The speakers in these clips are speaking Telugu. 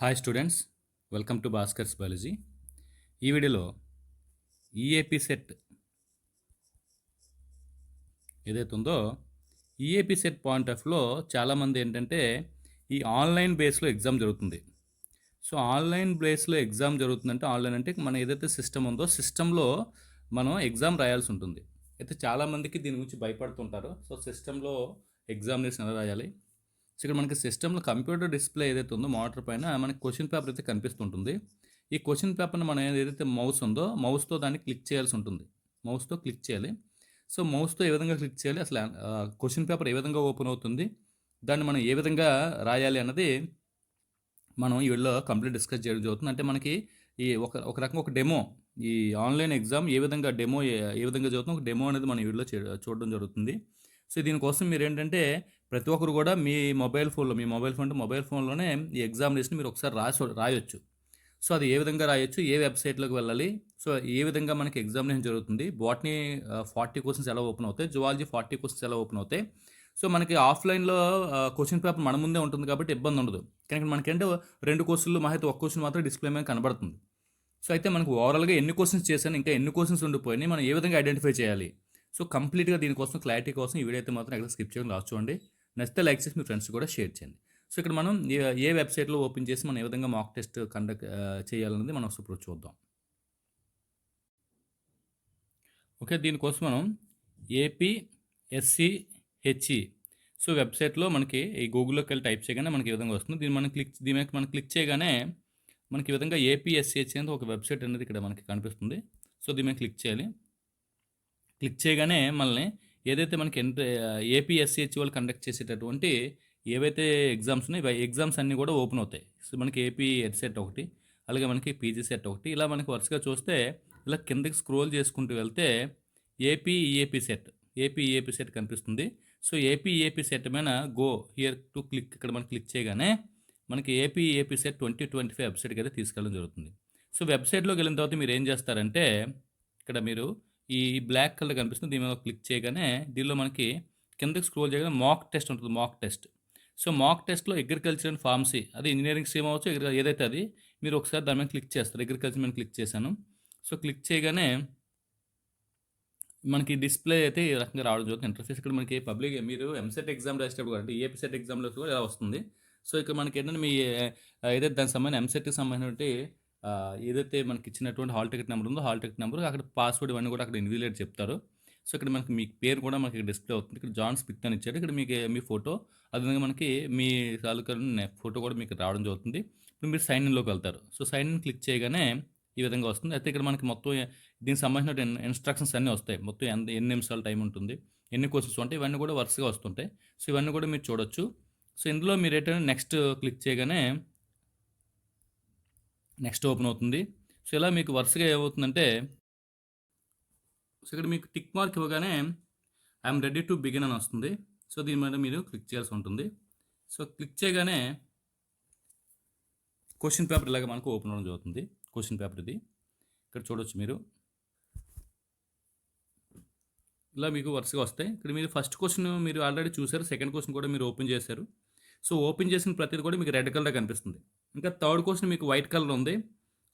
Hi students welcome to Bhaskar's biology ఈ వీడియోలో ఈఏపీ సెట్ ఏదైతే ఉందో ఈఏపీ సెట్ పాయింట్ ఆఫ్లో చాలామంది ఏంటంటే ఈ ఆన్లైన్ బేస్లో ఎగ్జామ్ జరుగుతుంది. సో ఆన్లైన్ బేస్లో ఎగ్జామ్ జరుగుతుందంటే ఆన్లైన్ అంటే మన ఏదైతే సిస్టమ్ ఉందో సిస్టంలో మనం ఎగ్జామ్ రాయాల్సి ఉంటుంది. అయితే చాలామందికి దీని గురించి భయపడుతుంటారు. సో సిస్టంలో ఎగ్జామినేషన్ ఎలా రాయాలి? సో ఇక్కడ మనకి సిస్టంలో కంప్యూటర్ డిస్ప్లే ఏదైతే ఉందో మానిటర్ పైన మనకి క్వశ్చన్ పేపర్ అయితే కనిపిస్తుంటుంది. ఈ క్వశ్చన్ పేపర్ని మనం ఏదైతే మౌస్ ఉందో మౌస్తో దాన్ని క్లిక్ చేయాల్సి ఉంటుంది. మౌస్తో క్లిక్ చేయాలి. సో మౌస్తో ఏ విధంగా క్లిక్ చేయాలి? అసలు క్వశ్చన్ పేపర్ ఏ విధంగా ఓపెన్ అవుతుంది? దాన్ని మనం ఏ విధంగా రాయాలి అన్నది మనం ఈ వీడియోలో కంప్లీట్ డిస్కస్ చేయడం జరుగుతుంది. అంటే మనకి ఈ ఒక ఒక రకంగా ఒక డెమో ఈ ఆన్లైన్ ఎగ్జామ్ ఏ విధంగా డెమో ఏ- విధంగా జరుగుతుందో ఒక డెమో అనేది మనం ఈ వీడియోలో చూడడం జరుగుతుంది. సో దీనికోసం మీరు ఏంటంటే ప్రతి ఒక్కరు కూడా మీ మొబైల్ ఫోన్లో మీ మొబైల్ ఫోన్ మొబైల్ ఫోన్లోనే ఈ ఎగ్జామినేషన్ మీరు ఒకసారి రాసి రాయొచ్చు. సో అది ఏ విధంగా రాయొచ్చు ఏ వెబ్సైట్లోకి వెళ్ళాలి సో ఏ విధంగా మనకి ఎగ్జామినేషన్ జరుగుతుంది బాటనీ ఫార్టీ క్వశ్చన్స్ ఎలా ఓపెన్ అవుతాయి జువాలజీ ఫార్టీ క్వశ్చన్స్ ఎలా ఓపెన్ అవుతాయి. సో మనకి ఆఫ్లైన్లో క్వశ్చన్ పేపర్ మన ముందే ఉంటుంది కాబట్టి ఇబ్బంది ఉండదు. కానీ మనకంటే రెండు క్వశ్చన్లు మహా అయితే ఒక క్వశ్చన్ మాత్రం డిస్ప్లే మీద కనబడుతుంది. సో అయితే మనకు ఓవరాల్గా ఎన్ని క్వశ్చన్స్ చేశాను ఇంకా ఎన్ని క్వశ్చన్స్ ఉండిపోయినాయి మనం ఏ విధంగా ఐడెంటిఫై చేయాలి. సో కంప్లీట్గా దీనికోసం క్లారిటీ కోసం ఈ వీడియో అయితే మాత్రం ఎక్కడ స్కిప్ చేయడం లాస్ట్ చూడండి. నచ్చితే లైక్ చేసి మీ ఫ్రెండ్స్ కూడా షేర్ చేయండి. సో ఇక్కడ మనం ఏ- వెబ్సైట్లో ఓపెన్ చేసి మనం ఏ విధంగా మాక్ టెస్ట్ కండక్ట్ చేయాలన్నది మనం ఇప్పుడు చూద్దాం. ఓకే దీనికోసం మనం ఏపీఎస్సీ హెచ్ఈ. సో వెబ్సైట్లో మనకి ఈ గూగుల్లోకి వెళ్ళి టైప్ చేయగానే మనకి ఈ విధంగా వస్తుంది. దీన్ని మనం క్లిక్ దీని మీద మనం క్లిక్ చేయగానే మనకి ఈ విధంగా ఏపీఎస్సిహెచ్ అనేది ఒక వెబ్సైట్ అనేది ఇక్కడ మనకి కనిపిస్తుంది. సో దీని మీద క్లిక్ చేయాలి. క్లిక్ చేయగానే మనల్ని ఏదైతే మనకి ఎంట్రీ ఏపీఎస్సిహెచ్ వాళ్ళు కండక్ట్ చేసేటటువంటి ఏవైతే ఎగ్జామ్స్ ఉన్నాయో ఎగ్జామ్స్ అన్నీ కూడా ఓపెన్ అవుతాయి సో మనకి ఏపీ సెట్ ఒకటి అలాగే మనకి పీజీ సెట్ ఒకటి ఇలా మనకి వరుసగా చూస్తే ఇలా కిందకి స్క్రోల్ చేసుకుంటూ వెళ్తే AP EAP set AP EAP set కనిపిస్తుంది సో ఏపీ ఈఏపీ సెట్ మీద గో హియర్ టు క్లిక్ ఇక్కడ మనం క్లిక్ చేయగానే మనకి AP AP set twenty twenty five వెబ్సైట్కి అయితే తీసుకెళ్ళడం జరుగుతుంది సో వెబ్సైట్లోకి వెళ్ళిన తర్వాత మీరు ఏం చేస్తారంటే ఇక్కడ మీరు ఈ బ్లాక్ కలర్ కనిపిస్తుంది. దీని మీద క్లిక్ చేయగానే దీనిలో మనకి కిందకి స్క్రోల్ చేయగానే మాక్ టెస్ట్ ఉంటుంది. మాక్ టెస్ట్ సో మాక్ టెస్ట్లో అగ్రికల్చర్ అండ్ ఫార్మసీ అది ఇంజనీరింగ్ స్ట్రీమ్ అవ్వచ్చు ఏదైతే అది మీరు ఒకసారి దాని మీద క్లిక్ చేస్తారు. అగ్రికల్చర్ మీద క్లిక్ చేశాను. సో క్లిక్ చేయగానే మనకి డిస్ప్లే అయితే ఈ రకంగా రావడం జరుగుతుంది. ఇంటర్ఫేస్ ఇక్కడ మనకి పబ్లిక్ మీరు ఎంసెట్ ఎగ్జామ్ రాసేటప్పుడు కూడా అంటే ఏపీసెట్ ఎగ్జామ్లో కూడా ఇలా వస్తుంది. సో ఇక్కడ మనకి ఏంటంటే మీ ఏదైతే దానికి సంబంధించిన ఎంసెట్కి సంబంధించినటువంటి ఏదైతే మనకి ఇచ్చినటువంటి హాల్ టికెట్ నెంబర్ ఉందో హాల్ టికెట్ నెంబర్ అక్కడ పాస్వర్డ్ ఇవన్నీ కూడా అక్కడ ఇన్విజిలేట్ చెప్తారు. సో ఇక్కడ మనకి మీ పేరు కూడా మనకి డిస్ప్లే అవుతుంది. ఇక్కడ జాన్ స్మిత్ అని ఇచ్చారు ఇక్కడ మీకు మీ ఫోటో అదేవిధంగా మనకి మీ తాలూకా ఫోటో కూడా మీకు రావడం జరుగుతుంది. ఇప్పుడు మీరు సైన్ ఇన్లోకి వెళ్తారు. సో సైన్ ఇన్ క్లిక్ చేయగానే ఈ విధంగా వస్తుంది. అయితే ఇక్కడ మనకి మొత్తం దీనికి సంబంధించిన ఇన్- ఇన్స్ట్రక్షన్స్ అన్నీ వస్తాయి. మొత్తం ఎంత ఎన్ని నిమిషాలు టైం ఉంటుంది ఎన్ని కోర్సెస్ ఉంటాయి ఇవన్నీ కూడా వరుసగా వస్తుంటాయి. సో ఇవన్నీ కూడా మీరు చూడొచ్చు. సో ఇందులో మీరు ఏంటంటే నెక్స్ట్ క్లిక్ చేయగానే నెక్స్ట్ ఓపెన్ అవుతుంది. సో ఇలా మీకు వరుసగా ఏమవుతుందంటే సో ఇక్కడ మీకు టిక్ మార్క్ ఇవ్వగానే ఐఎమ్ రెడీ టు బిగిన్ అని వస్తుంది. సో దీని మీద మీరు క్లిక్ చేయాల్సి ఉంటుంది. సో క్లిక్ చేయగానే క్వశ్చన్ పేపర్ ఇలాగ మనకు ఓపెన్ అవ్వడం జరుగుతుంది. క్వశ్చన్ పేపర్ ఇది. ఇక్కడ చూడవచ్చు మీరు. ఇలా మీకు వరుసగా వస్తాయి. ఇక్కడ మీరు ఫస్ట్ క్వశ్చన్ మీరు ఆల్రెడీ చూసారు సెకండ్ క్వశ్చన్ కూడా మీరు ఓపెన్ చేశారు. సో ఓపెన్ చేసిన ప్రతిది కూడా మీకు రెడ్ కలర్ కనిపిస్తుంది. ఇంకా థర్డ్ క్వశ్చన్ మీకు వైట్ కలర్ ఉంది.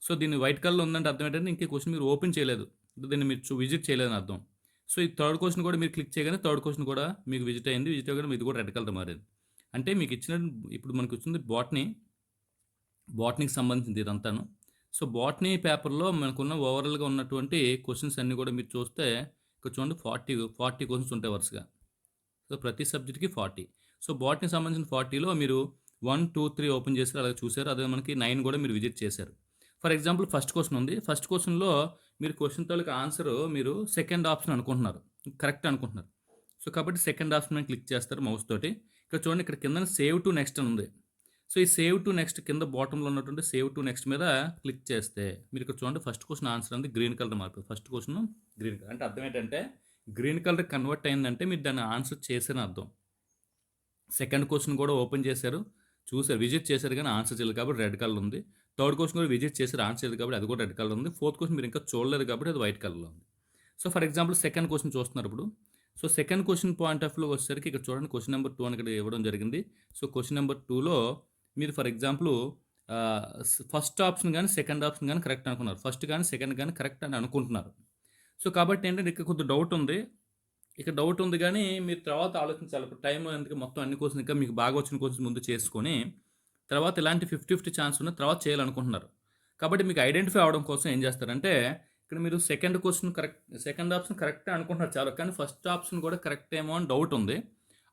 సో దీన్ని వైట్ కలర్ ఉందంటే అర్థం ఏంటంటే ఇంకే క్వశ్చన్ మీరు ఓపెన్ చేయలేదు. దీన్ని మీరు విజిట్ చేయలేదని అర్థం. సో ఈ థర్డ్ క్వశ్చన్ కూడా మీరు క్లిక్ చేయగానే థర్డ్ క్వశ్చన్ కూడా మీకు విజిట్ అయింది. విజిట్ అవ్వగానే మీది కూడా రెడ్ కలర్ మారింది. అంటే మీకు ఇచ్చిన ఇప్పుడు మనకు వచ్చింది బాట్నీ బాట్నీకి సంబంధించింది ఇదంతాను. సో బాట్నీ పేపర్లో మనకున్న ఓవరాల్గా ఉన్నటువంటి క్వశ్చన్స్ అన్నీ కూడా మీరు చూస్తే ఇక్కడ చూడండి ఫార్టీ ఫార్టీ క్వశ్చన్స్ ఉంటాయి వరుసగా. సో ప్రతి సబ్జెక్ట్కి ఫార్టీ. సో బాట్నీ సంబంధించిన ఫార్టీలో మీరు వన్ టూ త్రీ ఓపెన్ చేశారు అలాగే చూశారు. అదే మనకి నైన్ కూడా మీరు విజిట్ చేశారు. ఫర్ ఎగ్జాంపుల్ ఫస్ట్ క్వశ్చన్ ఉంది. ఫస్ట్ క్వశ్చన్లో మీరు క్వశ్చన్ తాలూకు ఆన్సర్ మీరు సెకండ్ ఆప్షన్ అనుకుంటున్నారు. కరెక్ట్ అనుకుంటున్నారు. సో కాబట్టి సెకండ్ ఆప్షన్ మీద క్లిక్ చేస్తారు మౌస్ తోటి. ఇక్కడ చూడండి ఇక్కడ కింద సేవ్ టు నెక్స్ట్ అని ఉంది. సో ఈ సేవ్ టు నెక్స్ట్ కింద బాటంలో ఉన్నటువంటి సేవ్ టు నెక్స్ట్ మీద క్లిక్ చేస్తే మీరు ఇక్కడ చూడండి ఫస్ట్ క్వశ్చన్ ఆన్సర్ అనేది గ్రీన్ కలర్ మారిపోయింది ఫస్ట్ క్వశ్చన్ గ్రీన్ కలర్. అంటే అర్థం ఏంటంటే గ్రీన్ కలర్ కన్వర్ట్ అయిందంటే మీరు దాన్ని ఆన్సర్ చేసిన అర్థం. సెకండ్ క్వశ్చన్ కూడా ఓపెన్ చేశారు. చూసారు విజిట్ చేశారు కానీ ఆన్సర్ చేయలేదు కాబట్టి రెడ్ కలర్ ఉంది. థర్డ్ క్వశ్చన్ కూడా విజిట్ చేశారు ఆన్సర్ చేయలేదు కాబట్టి అది కూడా రెడ్ కలర్ ఉంది. ఫోర్త్ క్వశ్చన్ మీరు ఇంకా చూడలేదు కాబట్టి అది వైట్ కలర్లో ఉంది. So for example second question చూస్తున్నారు ఇప్పుడు. So second question point of view వచ్చేసరికి ఇక్కడ చూడండి క్వశ్చన్ నెంబర్ టూ అని ఇక్కడ ఇవ్వడం జరిగింది. సో క్వశ్చన్ నెంబర్ టూలో మీరు ఫర్ ఎగ్జాంపుల్ ఫస్ట్ ఆప్షన్ కానీ సెకండ్ ఆప్షన్ కానీ కరెక్ట్ అనుకున్నారు. ఫస్ట్ కానీ సెకండ్ కానీ కరెక్ట్ అని అనుకుంటున్నారు. సో కాబట్టి ఏంటంటే ఇక్కడ కొద్దిగా డౌట్ ఉంది. ఇక డౌట్ ఉంది కానీ మీరు తర్వాత ఆలోచించాలి. ఇప్పుడు టైం ఎందుకు మొత్తం అన్ని క్వశ్చన్ ఇంకా మీకు బాగా వచ్చిన క్వశ్చన్ ముందు చేసుకొని తర్వాత ఇలాంటి ఫిఫ్టీ ఫిఫ్టీ ఛాన్స్ ఉన్న తర్వాత చేయాలనుకుంటున్నారు. కాబట్టి మీకు ఐడెంటిఫై అవడం కోసం ఏం చేస్తారంటే ఇక్కడ మీరు second question correct second option కరెక్టే అనుకుంటున్నారు చాలు. కానీ ఫస్ట్ ఆప్షన్ కూడా కరెక్ట్ ఏమో అని డౌట్ ఉంది.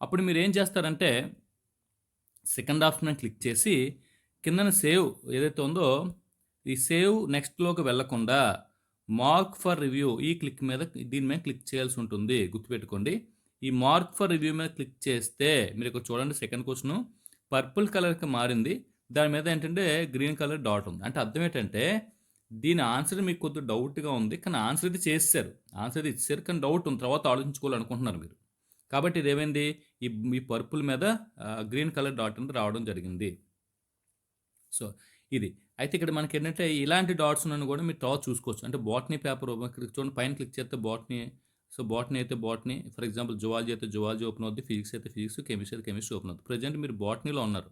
అప్పుడు మీరు ఏం చేస్తారంటే సెకండ్ ఆప్షన్ క్లిక్ చేసి కిందన సేవ్ ఏదైతే ఉందో ఈ సేవ్ నెక్స్ట్లోకి వెళ్ళకుండా మార్క్ ఫర్ రివ్యూ ఈ క్లిక్ మీద దీని మీద క్లిక్ చేయాల్సి ఉంటుంది. గుర్తుపెట్టుకోండి. ఈ మార్క్ ఫర్ రివ్యూ మీద క్లిక్ చేస్తే మీరు ఇక్కడ చూడండి సెకండ్ క్వశ్చన్. పర్పుల్ కలర్కి మారింది. దాని మీద ఏంటంటే గ్రీన్ కలర్ డాట్ ఉంది. అంటే అర్థం ఏంటంటే దీని ఆన్సర్ మీకు కొద్దిగా డౌట్గా ఉంది. కానీ ఆన్సర్ అయితే చేస్తారు ఆన్సర్ అయితే ఇచ్చారు కానీ డౌట్ ఉంది. తర్వాత ఆలోచించుకోవాలనుకుంటున్నారు మీరు. కాబట్టి ఇది ఏమైంది ఈ ఈ పర్పుల్ మీద గ్రీన్ కలర్ డాట్ అనేది రావడం జరిగింది. సో ఇది. అయితే ఇక్కడ మనకి ఏంటంటే ఇలాంటి డాట్స్ ఉన్నాను కూడా మీరు తర్వాత చూసుకోవచ్చు. అంటే బాట్నీ పేపర్ ఇక్కడ చూడండి పైన క్లిక్ చేస్తే బాట్నీ సో బాట్నీ అయితే బాట్నీ ఫర్ ఎగ్జాంపుల్ జువాలజీ అయితే జువాలజీ ఓపెన్ అవుతుంది ఫిజిక్స్ అయితే ఫిజిక్స్ కెమిస్ట్రీ అయితే కెమిస్ట్రీ ఓపెన్ అవుతుంది ప్రజెంట్ మీరు బాట్నీలో ఉన్నారు.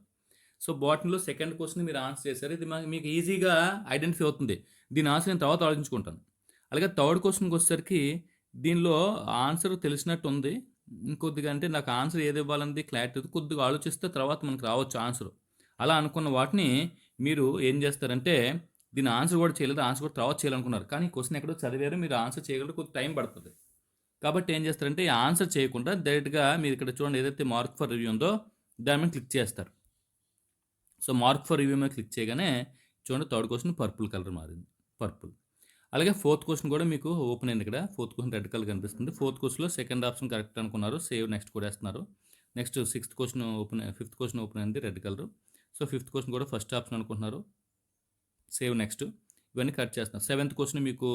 సో బాటనీలో సెకండ్ క్వశ్చన్ మీరు ఆన్సర్ చేశారు ఇది మీకు ఈజీగా ఐడెంటిఫై అవుతుంది. దీని ఆన్సర్ నేను తర్వాత ఆలోచించుకుంటాను. అలాగే థర్డ్ క్వశ్చన్కి వచ్చేసరికి దీనిలో ఆన్సర్ తెలిసినట్టు ఉంది. ఇంకొద్దిగా అంటే నాకు ఆన్సర్ ఏది ఇవ్వాలన్నది క్లారిటీ కొద్దిగా ఆలోచిస్తే తర్వాత మనకు రావచ్చు ఆన్సర్. అలా అనుకున్న వాటిని మీరు ఏం చేస్తారంటే దీని ఆన్సర్ కూడా చేయలేదు ఆన్సర్ కూడా తర్వాత చేయాలనుకున్నారు. కానీ క్వశ్చన్ ఎక్కడో చదివారు మీరు ఆన్సర్ చేయగలరు కొద్ది టైం పడుతుంది. కాబట్టి ఏం చేస్తారంటే ఈ ఆన్సర్ చేయకుండా డైరెక్ట్గా మీరు ఇక్కడ చూడండి ఏదైతే మార్క్ ఫర్ రివ్యూ ఉందో దాని మీద క్లిక్ చేస్తారు. సో మార్క్ ఫర్ రివ్యూ మీద క్లిక్ చేయగానే చూడండి థర్డ్ క్వశ్చన్ పర్పుల్ కలర్ మారింది. పర్పుల్ అలాగే ఫోర్త్ క్వశ్చన్ కూడా మీకు ఓపెన్ అయింది ఇక్కడ. ఫోర్త్ క్వశ్చన్ రెడ్ కలర్ కనిపిస్తుంది. ఫోర్త్ క్వశ్చన్లో సెకండ్ ఆప్షన్ కరెక్ట్ అనుకున్నారు. సేవ్ నెక్స్ట్ కూడా వేస్తున్నారు. Next sixth question open fifth question open అయింది red colour so fifth question కూడా ఫస్ట్ ఆప్షన్ అనుకుంటున్నారు. సేవ్ నెక్స్ట్ ఇవన్నీ కట్ చేస్తున్నారు. సెవెంత్ క్వశ్చన్ మీకు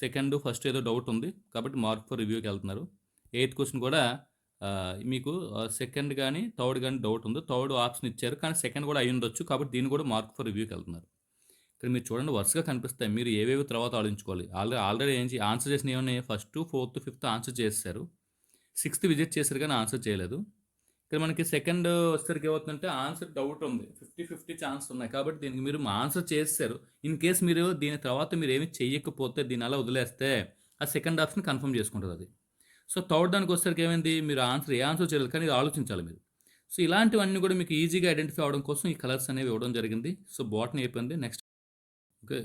సెకండ్ ఫస్ట్ ఏదో డౌట్ ఉంది. కాబట్టి మార్క్ ఫర్ రివ్యూకి వెళ్తున్నారు. ఎయిత్ క్వశ్చన్ కూడా మీకు సెకండ్ కానీ థర్డ్ కానీ డౌట్ ఉంది. థర్డ్ ఆప్షన్ ఇచ్చారు. కానీ సెకండ్ కూడా అయి ఉండొచ్చు. కాబట్టి దీన్ని కూడా మార్క్ ఫర్ రివ్యూకి వెళ్తున్నారు. ఇక్కడ మీరు చూడండి వరుసగా కనిపిస్తాయి. మీరు ఏవేవి తర్వాత ఆలోచించుకోవాలి. ఆల్రెడీ ఆల్రెడీ ఏం ఆన్సర్ చేసిన ఏమన్నా ఫస్ట్ ఫోర్త్ ఫిఫ్త్ ఆన్సర్ చేశారు సిక్స్త్ విజిట్ చేశారు కానీ ఆన్సర్ చేయలేదు. ఇక్కడ మనకి సెకండ్ వచ్చేసరికి ఏమవుతుందంటే ఆన్సర్ డౌట్ ఉంది. ఫిఫ్టీ ఫిఫ్టీ ఛాన్స్ ఉన్నాయి. కాబట్టి దీనికి మీరు ఆన్సర్ చేస్తారు ఇన్ కేస్ మీరు దీని తర్వాత మీరు ఏమి చేయకపోతే దీని అలా వదిలేస్తే ఆ సెకండ్ ఆప్షన్ కన్ఫర్మ్ చేసుకుంటుంది అది. సో థర్డ్ దానికి వచ్చేసరికి ఏమైంది? మీరు ఆన్సర్ ఏ ఆన్సర్ చేయలేదు కానీ ఇది ఆలోచించాలి మీరు. సో ఇలాంటివన్నీ కూడా మీకు ఈజీగా ఐడెంటిఫై అవడం కోసం ఈ కలర్స్ అనేవి ఇవ్వడం జరిగింది. సో బాటనీ అయిపోయింది. Next okay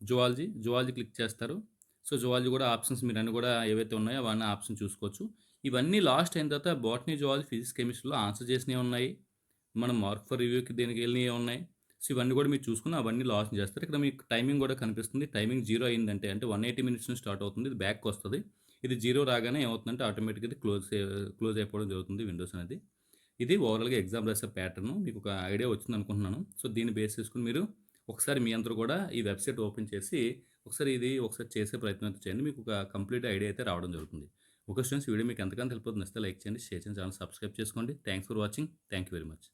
zoology zoology click చేస్తారు. సో జువాలజీ కూడా ఆప్షన్స్ మీరు అన్నీ కూడా ఏవైతే ఉన్నాయో అవన్నీ ఆప్షన్ చూసుకోవచ్చు. ఇవన్నీ లాస్ట్ అయిన తర్వాత బాటనీ జువాలజీ ఫిజిక్స్ కెమిస్ట్రీలో ఆన్సర్ చేసినవి ఉన్నాయి. మనం మార్క్ ఫర్ రివ్యూకి దీనికి వెళ్ళినవి ఉన్నాయి. సో ఇవన్నీ కూడా మీరు చూసుకుని అవన్నీ లాస్ట్ చేస్తారు. ఇక్కడ మీకు టైమింగ్ కూడా కనిపిస్తుంది. టైమింగ్ జీరో అయిందంటే అంటే వన్ ఎయిటీ మినిట్స్ నుంచి స్టార్ట్ అవుతుంది. ఇది బ్యాక్ వస్తుంది. ఇది జీరో రాగానే ఏమవుతుందంటే ఆటోమేటిక్గా ఇది క్లోజ్ క్లోజ్ అయిపోవడం జరుగుతుంది విండోస్ అనేది. ఇది ఓవరాల్గా ఎగ్జామ్ రాసే ప్యాటర్న్. మీకు ఒక ఐడియా వచ్చింది అనుకుంటున్నాను. సో దీన్ని బేస్ చేసుకుని మీరు ఒకసారి మీ అందరూ కూడా ఈ వెబ్సైట్ ఓపెన్ చేసి ఒకసారి ఇది ఒకసారి చేసే ప్రయత్నం అయితే చేయండి. మీకు ఒక కంప్లీట్ ఐడియా అయితే రావడం జరుగుతుంది. ఒక స్టూడెంట్స్ వీడియో మీకు ఎంతకన్నా తెలిపోతుంది ఇస్తే లైక్ చేయండి షేర్ చేయండి ఛానల్ సబ్స్క్రైబ్ చేసుకోండి. Thanks for watching. Thank you very much.